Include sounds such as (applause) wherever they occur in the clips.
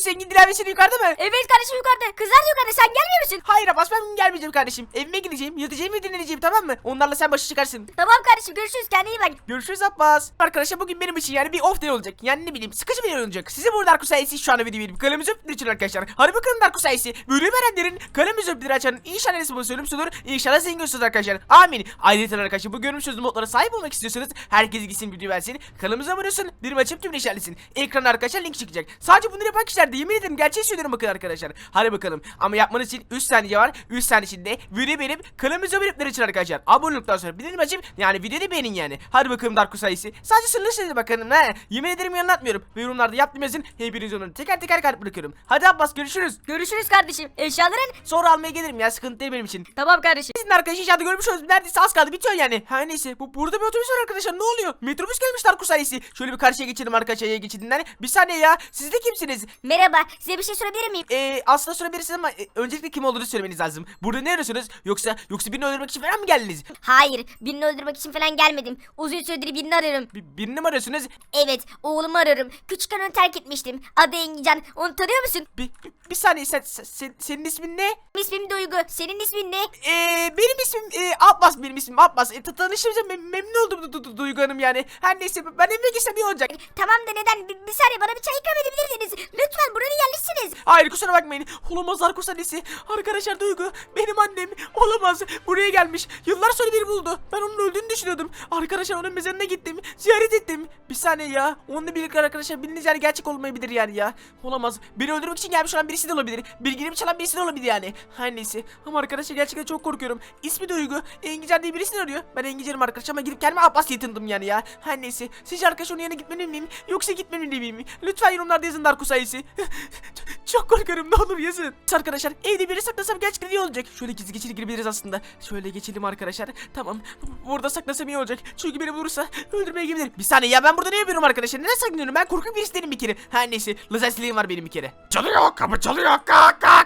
Zengin dilenmesini yukarıda mı? Evet kardeşim yukarıda. Kızlar da yukarıda. Sen gelmiyor musun? Hayır Abbas ben gelmeyeceğim kardeşim. Evime gideceğim, yatacağım ve dinleneceğim tamam mı? Onlarla sen başı çıkarsın. Tamam kardeşim görüşürüz. Kendine iyi bak. Görüşürüz Abbas. Arkadaşlar bugün benim için yani bir off day olacak. Yani ne bileyim sıkıcı bir day olacak. Size burada Darkus sayesi şu anda video verip kalemizi öptüğünüz için arkadaşlar. Hadi bakalım Darkus sayesi. Bölüm verenlerin kalemizi öptüğünü açanın inşallah olsun olur. İnşallah zengin olursunuz arkadaşlar. Amin. Ayrıca arkadaşlar bu görmüş sözlü modlara sahip olmak istiyorsanız herkes gitsin video versin. Kanalımıza abone olsun. Bir açıp tüm işaretlesin. Ekrana arkadaşlar link çıkacak. Sadece bunları yapan kişiler de yemin ederim gerçeği söylüyorum bakın arkadaşlar. Hadi bakalım. Ama yapmanız için 3 saniye var. 3 saniye içinde video beğenip kanalımıza olupları için arkadaşlar. Abone olduktan sonra bildirim açıp yani videoyu beğenin yani. Hadi bakalım Darko sayısı. Sadece sınırlı sayıda bakalım ha. Yemin ederim yalanlatmıyorum. Ve yorumlarda yaptım yazın. Hepiniz onları teker teker kalp bırakıyorum. Hadi Abbas görüşürüz. Görüşürüz kardeşim. Eşyaların? Sonra almaya gelirim ya sıkıntı değil benim için. Tamam kardeşim. Sizin arkadaş inşaatı görmüş oldunuz. Neredeyse az kaldı bitiyor yani. Ha neyse bu burada bir otobüs var arkadaşlar ne oluyor? Metrobüs gelmiş Darko sayısı. Şöyle bir karşıya geçelim arkadaşlar geçidinden. Bir saniye ya. Siz de kimsiniz? Merhaba. Size bir şey sorabilir miyim? Ee, aslında sorabilirsiniz ama e, öncelikle kim olduğunu söylemeniz lazım. Burada ne arıyorsunuz? Yoksa yoksa birini öldürmek için falan mı geldiniz? Hayır. Birini öldürmek için falan gelmedim. Uzun süredir birini arıyorum. Bir, birini mi arıyorsunuz? Evet. Oğlumu arıyorum. Küçükken onu terk etmiştim. Adı Engican. Onu tanıyor musun? Bir, bir, saniye sen, sen- sen- senin ismin ne? İsmim Duygu. Senin ismin ne? Ee, benim ismim e, Abbas benim ismim Abbas. E, ta- tanıştığımıza mem- memnun oldum Du- Du- Du- Duygu Hanım yani. Her neyse ben evime gitsem iyi olacak. Tamam da neden? Bir, bir saniye bana bir çay ikram edebilirdiniz. Lütfen buraya yerleşsiniz. Hayır kusura bakmayın. Olamaz Arkus. Arkadaşlar Duygu benim annem. Olamaz. Buraya gelmiş. Yıllar sonra beni buldu. Ben onun öldüğünü düşünüyordum. Arkadaşlar onun mezarına gittim. Ziyaret ettim. Bir saniye ya. Onunla birlikte arkadaşlar bildiğiniz yani gerçek olmayabilir yani ya. Olamaz. Beni öldürmek için gelmiş olan birisi de olabilir. Bilgimi çalan birisi de olabilir yani. Her neyse. Ama arkadaşlar gerçekten çok korkuyorum. İsmi Duygu. Engican diye birisi arıyor. Ben Engican'ım arkadaşlar ama gidip kendime Abbas yetindim yani ya. Her neyse. Sizce arkadaş onun yanına gitmeli miyim? Yoksa gitmemeli miyim? Lütfen yorumlarda yazın Darko sayısı. Çok korkarım ne olur yazın. Arkadaşlar evde biri saklasam gerçekten iyi olacak. Şöyle gizli geçili girebiliriz aslında. Şöyle geçelim arkadaşlar. Tamam. Burada saklasam iyi olacak. Çünkü beni bulursa öldürmeye gelebilir. Bir saniye ya ben burada ne yapıyorum arkadaşlar? Neden saklanıyorum? Ben korkak birisi değilim bir kere. Her neyse. Lazer var benim bir kere. Çalıyor kapı çalıyor. Kalk kalk.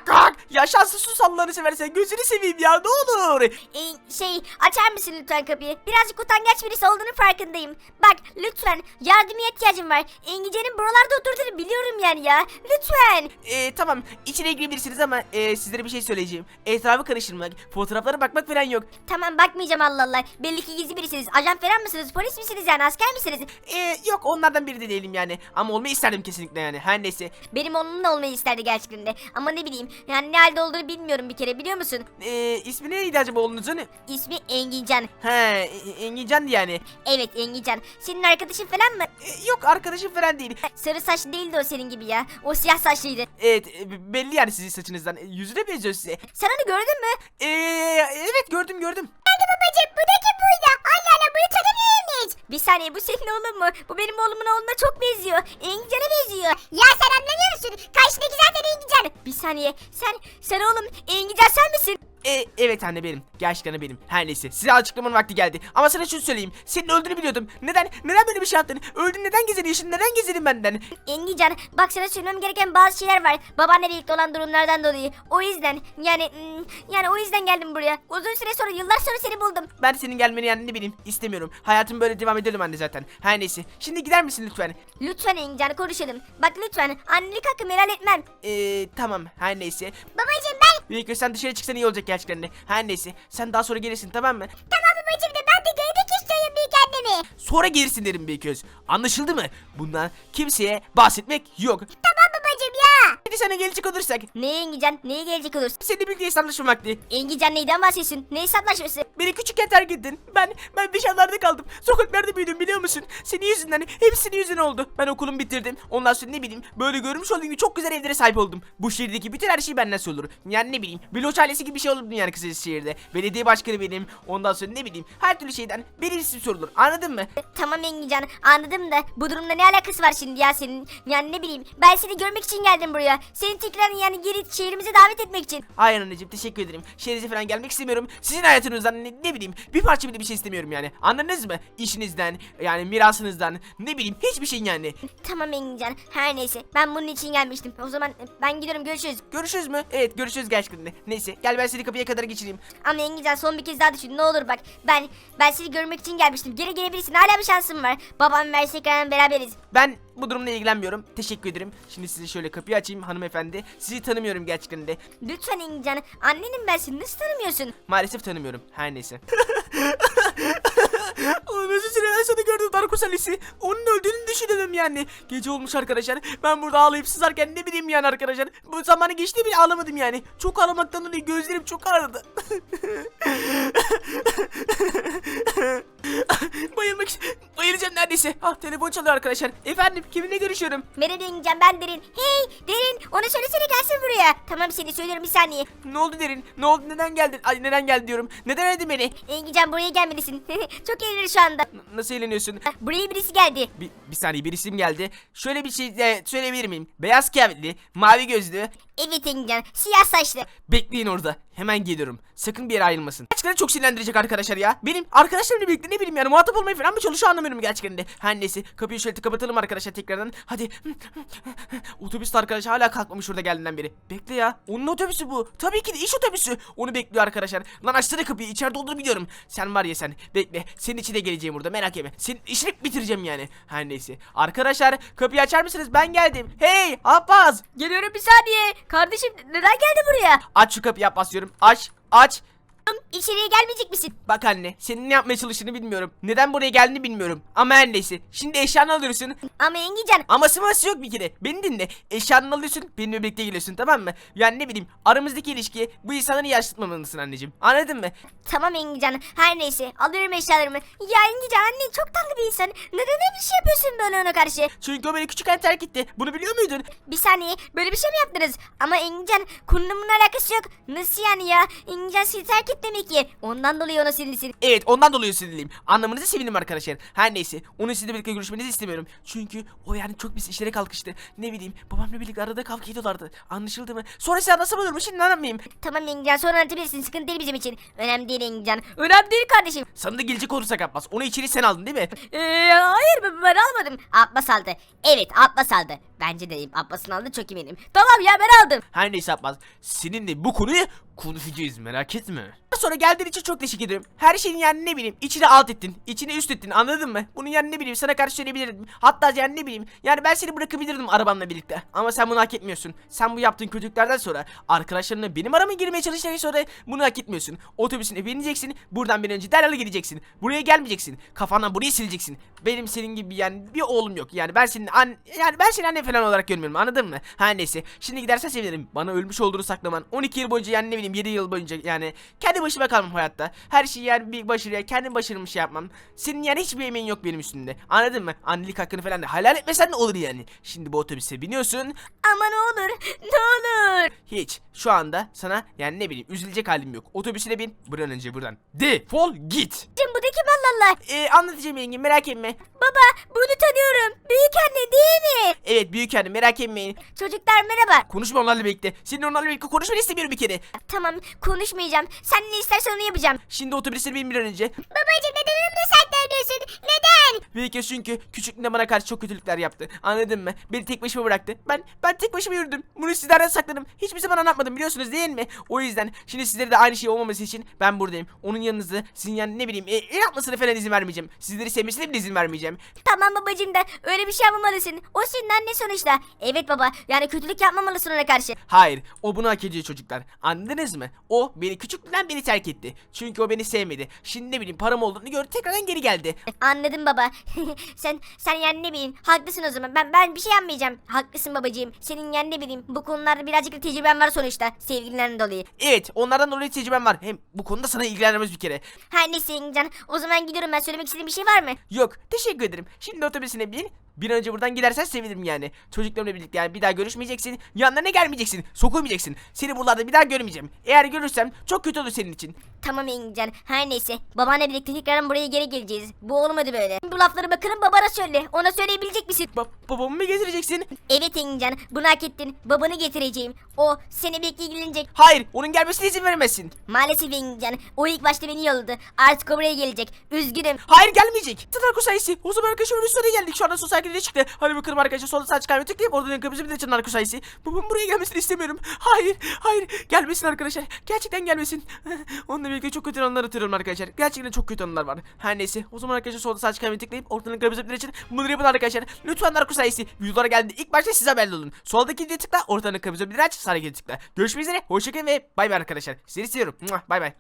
Ya şanslı sus Allah'ını seversen. Gözünü seveyim ya ne olur. Ee, şey açar mısın lütfen kapıyı? Birazcık utangaç birisi olduğunu farkındayım. Bak lütfen yardıma ihtiyacım var. Engice'nin buralarda oturduğunu biliyorum yani ya. Lütfen. Ee, tamam içine girebilirsiniz ama e, sizlere bir şey söyleyeceğim. Etrafı karıştırmak, fotoğraflara bakmak falan yok. Tamam bakmayacağım Allah Allah. Belli ki gizli birisiniz. Ajan falan mısınız? Polis misiniz yani? Asker misiniz? Ee, yok onlardan biri de değilim yani. Ama olmayı isterdim kesinlikle yani. Her neyse. Benim onunla olmayı isterdi gerçekten de. Ama ne bileyim. Yani ne halde olduğunu bilmiyorum bir kere biliyor musun? Ee, ismi neydi acaba oğlunuzun? İsmi Engincan. He, E- Engincan yani. Evet Engincan. Senin arkadaşın falan mı? Ee, yok arkadaşım falan değil. Sarı saçlı değildi o senin gibi ya. O siyah saçlıydı. Evet, e, belli yani sizin saçınızdan. E, Yüzüne benziyor size. Sen onu gördün mü? Ee, evet gördüm gördüm. Hadi babacığım bu da kim burada? Allah Allah bunu tanımıyor muyuz? Bir saniye bu senin oğlun mu? Bu benim oğlumun oğluna çok benziyor. Engincan'a benziyor. Ya sen anlamıyor musun? Karşındaki zaten Engincan. Bir saniye sen sen oğlum Engincan sen misin? E, evet anne benim. Gerçekten benim. Her neyse. Size açıklamanın vakti geldi. Ama sana şunu söyleyeyim. Senin öldüğünü biliyordum. Neden? Neden böyle bir şey yaptın? Öldün neden gizleniyorsun? Neden gizledin benden? Engincan bak sana söylemem gereken bazı şeyler var. Babanla birlikte olan durumlardan dolayı. O yüzden yani hmm, yani o yüzden geldim buraya. Uzun süre sonra yıllar sonra seni buldum. Ben senin gelmeni yani ne bileyim istemiyorum. Hayatım böyle devam edelim anne zaten. Her neyse. Şimdi gider misin lütfen? Lütfen Engincan konuşalım. Bak lütfen annelik hakkımı helal etmem. Eee tamam her neyse. Babacığım Büyük sen dışarı çıksan iyi olacak gerçekten de. Her neyse. Sen daha sonra gelirsin tamam mı? Tamam babacığım da ben de görmek istiyorum büyük annemi. Sonra gelirsin derim Beyköz. Anlaşıldı mı? Bundan kimseye bahsetmek yok. Tamam sana gelecek olursak. Neye Engincan? Neye gelecek olursun? Seninle birlikte hesaplaşma vakti. Engincan neyden bahsediyorsun? Ne hesaplaşması? Beni küçükken terk ettin. Ben ben dışarılarda kaldım. Sokaklarda büyüdüm biliyor musun? Senin yüzünden hepsinin yüzünden oldu. Ben okulumu bitirdim. Ondan sonra ne bileyim böyle görmüş olduğun gibi çok güzel evlere sahip oldum. Bu şehirdeki bütün her şey benden sorulur. Yani ne bileyim Bloç ailesi gibi bir şey oldum yani kısacası şehirde. Belediye başkanı benim. Ondan sonra ne bileyim her türlü şeyden benim isim sorulur. Anladın mı? Tamam Engincan anladım da bu durumda ne alakası var şimdi ya senin? Yani ne bileyim ben seni görmek için geldim buraya. Seni tekrar yani geri şehrimize davet etmek için. Hayır anneciğim teşekkür ederim. Şehrinize falan gelmek istemiyorum. Sizin hayatınızdan ne, ne bileyim bir parça bile bir şey istemiyorum yani. Anladınız mı? İşinizden yani mirasınızdan ne bileyim hiçbir şey yani. Tamam Engincan her neyse ben bunun için gelmiştim. O zaman ben gidiyorum görüşürüz. Görüşürüz mü? Evet görüşürüz gerçekten de. Neyse gel ben seni kapıya kadar geçireyim. Ama Engincan son bir kez daha düşün ne olur bak. Ben ben seni görmek için gelmiştim. Geri gelebilirsin hala bir şansım var. Babam ve beraberiz. Ben bu durumla ilgilenmiyorum. Teşekkür ederim. Şimdi size şöyle kapıyı açayım hanımefendi. Sizi tanımıyorum gerçekten de. Lütfen Engincan. Annenim ben seni nasıl tanımıyorsun? Maalesef tanımıyorum. Her neyse. (laughs) Oğlum özür dilerim en sonunda gördüm Darkus Alice'i. Onun öldüğünü düşünüyorum yani. Gece olmuş arkadaşlar. Ben burada ağlayıp sızarken ne bileyim yani arkadaşlar. Bu zamanı geçti bile ağlamadım yani. Çok ağlamaktan dolayı gözlerim çok ağrıdı. (laughs) Bayılmak Bayılacağım neredeyse. Ah telefon çalıyor arkadaşlar. Efendim kiminle görüşüyorum? Merhaba Engincan ben Derin. Hey Derin ona söylesene gelsin buraya. Tamam seni söylüyorum bir saniye. Ne oldu derin? Ne oldu neden geldin? Ay neden geldi diyorum. Neden aradın beni? Engincan buraya gelmelisin. (laughs) Çok eğlenir şu anda. N- nasıl eğleniyorsun? Buraya birisi geldi. Bir, bir saniye bir isim geldi. Şöyle bir şey de söyleyebilir miyim? Beyaz kıyafetli, mavi gözlü. Evet Engincan siyah saçlı. Bekleyin orada. Hemen geliyorum. Sakın bir yere ayrılmasın. Gerçekten çok sinirlendirecek arkadaşlar ya. Benim arkadaşlarımla birlikte ne bileyim yani muhatap olmayı falan mı çalışıyor anlamıyorum gerçekten de. Her neyse kapıyı şöyle kapatalım arkadaşlar tekrardan. Hadi. Otobüs arkadaş hala kalkmamış orada geldiğinden beri. Bekle ya. Onun otobüsü bu. Tabii ki de iş otobüsü. Onu bekliyor arkadaşlar. Lan açsana kapıyı. içeride olduğunu biliyorum. Sen var ya sen. Bekle. Senin için de geleceğim burada. Merak etme. Senin işini bitireceğim yani. Her neyse. Arkadaşlar kapıyı açar mısınız? Ben geldim. Hey Abbas. Geliyorum bir saniye. Kardeşim neden geldi buraya? Aç şu kapıyı Abbas diyorum. Aç. Aç. İçeriye gelmeyecek misin? Bak anne, senin ne yapmaya çalıştığını bilmiyorum. Neden buraya geldiğini bilmiyorum. Ama her neyse. Şimdi eşyanı alıyorsun. Ama Engincan Aması maması yok bir kere. Beni dinle. Eşyanı alıyorsun, benimle birlikte geliyorsun tamam mı? Yani ne bileyim, aramızdaki ilişkiye bu insanları yaşlatmamalısın anneciğim. Anladın mı? Tamam Engincan her neyse alıyorum eşyalarımı. Ya Engincan annen çok tatlı bir insan. Neden öyle bir şey yapıyorsun böyle ona karşı? Çünkü o beni küçükken terk etti. Bunu biliyor muydun? Bir saniye böyle bir şey mi yaptınız? Ama Engincan konunun alakası yok. Nasıl yani ya? Engincan seni terk etti demek ki. Ondan dolayı ona sinirlisin. Evet ondan dolayı sinirliyim. Anlamanızı sevindim arkadaşlar. Her neyse onun sizinle birlikte görüşmenizi istemiyorum. Çünkü o yani çok pis işlere kalkıştı. Ne bileyim babamla birlikte arada kavga ediyorlardı. Anlaşıldı mı? Sonra size nasıl mu şimdi anlamayayım. Tamam Engincan sonra anlatabilirsin sıkıntı değil bizim için. Önemli değil Engincan. Önemli değil kardeşim. Sana da gelecek olursak Abbas. Onu içeri sen aldın değil mi? Ee, hayır ben ben almadım. Abbas aldı. Evet Abbas aldı. Bence de Abbas'ın aldı çok eminim. Tamam ya ben aldım. Her neyse Abbas. Seninle bu konuyu konuşacağız merak etme. Sonra geldiğin için çok teşekkür ederim. Her şeyin yani ne bileyim içine alt ettin. içine üst ettin anladın mı? Bunun yani ne bileyim sana karşı söyleyebilirdim. Hatta yani ne bileyim yani ben seni bırakabilirdim arabamla birlikte. Ama sen bunu hak etmiyorsun. Sen bu yaptığın kötülüklerden sonra arkadaşlarınla benim arama girmeye çalıştıktan sonra bunu hak etmiyorsun. Otobüsüne bineceksin. Buradan bir önce derhal gideceksin. Buraya gelmeyeceksin. Kafandan burayı sileceksin. Benim senin gibi yani bir oğlum yok. Yani ben senin an yani ben seni anne falan olarak görmüyorum anladın mı? Her neyse. Şimdi gidersen sevinirim. Bana ölmüş olduğunu saklaman. 12 yıl boyunca yani ne bileyim 7 yıl boyunca yani kendi başıma kalmam hayatta. Her şeyi yani bir başarıya kendim başarımı şey yapmam. Senin yani hiçbir emeğin yok benim üstümde. Anladın mı? Annelik hakkını falan da helal etmesen de olur yani. Şimdi bu otobüse biniyorsun. Ama ne olur ne olur. Hiç. Şu anda sana yani ne bileyim üzülecek halim yok. Otobüsüne bin. Bir an önce buradan. Defol git. Cim bu da kim Allah Allah. Ee, anlatacağım yengem merak etme. Baba bunu tanıyorum. Büyük anne? Evet büyük hanım merak etmeyin. Çocuklar merhaba. Konuşma onlarla birlikte. Senin onlarla birlikte konuşmanı istemiyorum bir kere. Tamam konuşmayacağım. Sen ne istersen onu yapacağım. Şimdi otobüsüne bin bir an önce. Babacım neden ömrü saklanıyorsun? Neden? Belki çünkü küçüklüğünde bana karşı çok kötülükler yaptı. Anladın mı? Beni tek başıma bıraktı. Ben ben tek başıma yürüdüm. Bunu sizlerden sakladım. Hiçbir zaman anlatmadım biliyorsunuz değil mi? O yüzden şimdi sizlere de aynı şey olmaması için ben buradayım. Onun yanınızda sizin yani ne bileyim e, e, yapmasına falan izin vermeyeceğim. Sizleri sevmesine bile izin vermeyeceğim. Tamam babacım da öyle bir şey yapmamalısın. O senin anne sonuçta. Evet baba yani kötülük yapmamalısın ona karşı. Hayır, o bunu hak ediyor çocuklar. Anladınız mı? O beni küçüklüğünden beni terk etti. Çünkü o beni sevmedi. Şimdi ne bileyim param olduğunu gördü tekrardan geri geldi. Anladım baba. (laughs) sen sen yani ne bileyim haklısın o zaman. Ben ben bir şey yapmayacağım. Haklısın babacığım. Senin yani ne bileyim bu konularda birazcık da tecrüben var sonuçta. Sevgililerin dolayı. Evet, onlardan dolayı tecrübem var. Hem bu konuda sana ilgilenmez bir kere. Her neyse Engincan. O zaman gidiyorum ben. Söylemek istediğin bir şey var mı? Yok, teşekkür ederim. Şimdi otobüsüne bin. Bir an önce buradan gidersen sevinirim yani. Çocuklarımla birlikte yani bir daha görüşmeyeceksin. Yanlarına gelmeyeceksin. Sokulmayacaksın. Seni buralarda bir daha görmeyeceğim. Eğer görürsem çok kötü olur senin için. Tamam Engincan. Her neyse. Babanla birlikte tekrardan buraya geri geleceğiz. Bu olmadı böyle. Bu lafları bakalım babana söyle. Ona söyleyebilecek misin? Ba babamı mı getireceksin? Evet Engincan. Bunu hak ettin. Babanı getireceğim. O seni birlikte ilgilenecek. Hayır, onun gelmesine izin veremezsin. Maalesef Engincan. O ilk başta beni yolladı. Artık o buraya gelecek. Üzgünüm. Hayır gelmeyecek. Tatar sayısı. O zaman arkadaşlar üstüne geldik şu anda sağ kilidi çıktı. Hadi bakalım arkadaşlar solda sağ çıkarmayı tıklayıp oradan kırmızı bir de çın arka sayısı. Babam buraya gelmesini istemiyorum. Hayır hayır gelmesin arkadaşlar. Gerçekten gelmesin. (laughs) Onunla birlikte çok kötü anılar atıyorum arkadaşlar. Gerçekten çok kötü anılar var. Her neyse o zaman arkadaşlar solda sağ çıkarmayı tıklayıp ortadan kırmızı bir de çın. Bunları yapın arkadaşlar. Lütfen arka sayısı. Videolara geldi. İlk başta size haberli olun. Soldaki kilidi tıkla ortadan kırmızı bir aç. Kilidi tıkla. Görüşmek üzere. Hoşçakalın ve bay bay arkadaşlar. Sizleri seviyorum. Bay bay.